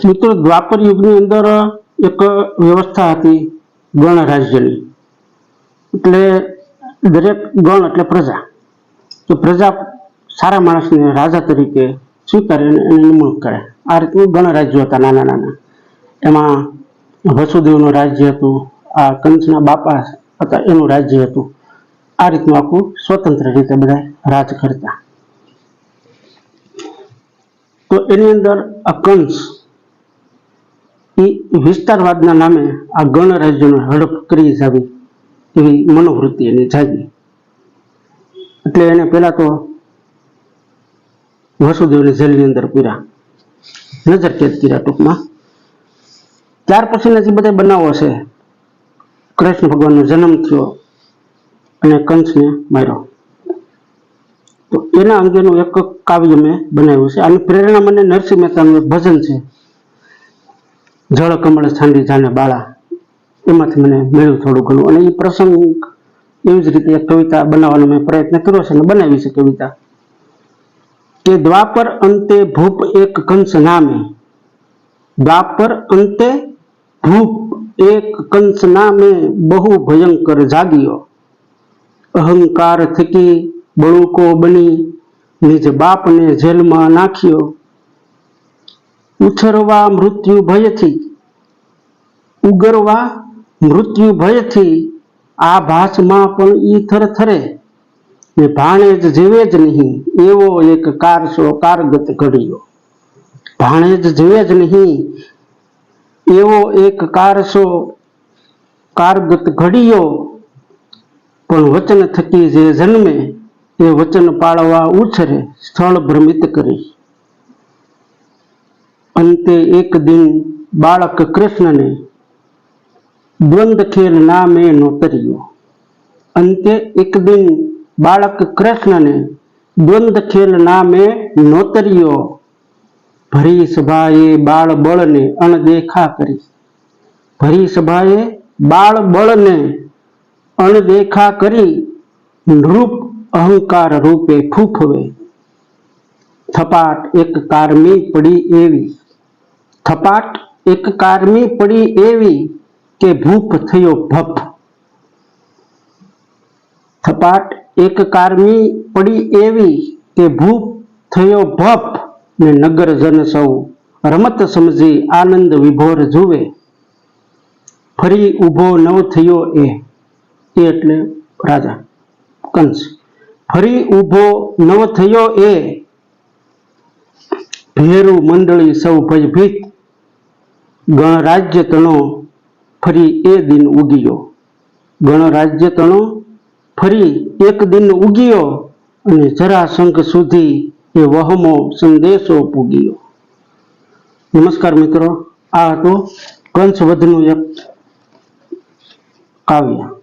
મિત્રો દ્વાપર યુગની અંદર એક વ્યવસ્થા હતી ગણ રાજ્યની. એટલે દરેક ગણ એટલે પ્રજા. તો પ્રજા સારા માણસને રાજા તરીકે સ્વીકારે અને નિમણૂક કરે. આ રીતનું ગણ રાજ્યો હતા નાના નાના. એમાં વસુદેવનું રાજ્ય હતું, આ કંસના બાપા હતા, એનું રાજ્ય હતું. આ રીતનું આખું સ્વતંત્ર રીતે બધા રાજ કરતા. તો એની અંદર આ કંસ એ વિસ્તારવાદના નામે આ ગણરાજ્યોને હડપ કરી જાવી એવી મનોવૃત્તિ એની જાગી. એટલે એને પહેલા તો વસુદેવની જેલની અંદર પૂર્યા નજર કેદ કર્યા ટૂંકમાં. ત્યાર પછીના જે બધા બનાવો છે કૃષ્ણ ભગવાનનો જન્મ થયો અને કંસને માર્યો. તો એના અંગેનું એક કાવ્ય મેં બનાવ્યું છે. આની પ્રેરણા મને નરસિંહ મહેતાનું એક ભજન છે. જળ કમળ છાંડી જાને બાળા. એમાંથી મને મળ્યું થોડું ઘણું. અને એ પ્રસંગ એવી જ રીતે એક કવિતા બનાવવાનો મેં પ્રયત્ન કર્યો છે અને બનાવી છે કવિતા. કે દ્વાપર અંતે ભૂપ એક કંસ નામે. દ્વાપર અંતે ભૂપ એક કંસ નામે બહુ ભયંકર જાગ્યો. અહંકાર થકી બળુકો બની. નિજ બાપને જેલમાં નાખ્યો. ઉછરવા મૃત્યુ ભયથી, ઉગરવા મૃત્યુ ભયથી, આ ભાસમાં પણ ઈ થરથરે ને ભાણે જ જીવે જ નહીં, એવો એક કારસો કારગત ઘડ્યો. ભાણે જ જીવે જ નહીં, એવો એક કારસો કારગત ઘડ્યો. પણ વચન થકી જે જન્મે, એ વચન પાળવા ઉછરે, સ્થળ ભ્રમિત કરી. અંતે એક દિન બાળક કૃષ્ણને દ્વંદ ખેલ નામે નોતર્યો. અંતે એક દિન બાળક કૃષ્ણને દ્વંદ ખેલ નામે નોતર્યો. ભરી સભાએ બાળ બળને અણદેખા કરી. ભરી સભાએ બાળ બળને અણદેખા કરી નૃપ અહંકાર રૂપે ફૂફવે થપાટ એક કારમી પડી એવી. થપાટ એક કારમી પડી એવી કે ભૂપ થયો ભપ. થપાટ એક કારમી પડી એવી કે ભૂપ થયો ભપ ને નગરજન સૌ રમત સમજી આનંદ વિભોર જુએ. ફરી ઊભો નવ થયો એ એ એટલે રાજા કંસ. ફરી ઊભો નવ થયો એ, ભેરું મંડળી સૌ ભયભીત ગણરાજ્ય તણો ફરી એ દિન ઉગ્યો. ગણરાજ્ય તણો ફરી એક દિન ઉગ્યો અને જરાસંઘ સુધી એ વહમો સંદેશો પૂગ્યો. નમસ્કાર મિત્રો, આ હતો કંસવધનું એક કાવ્ય.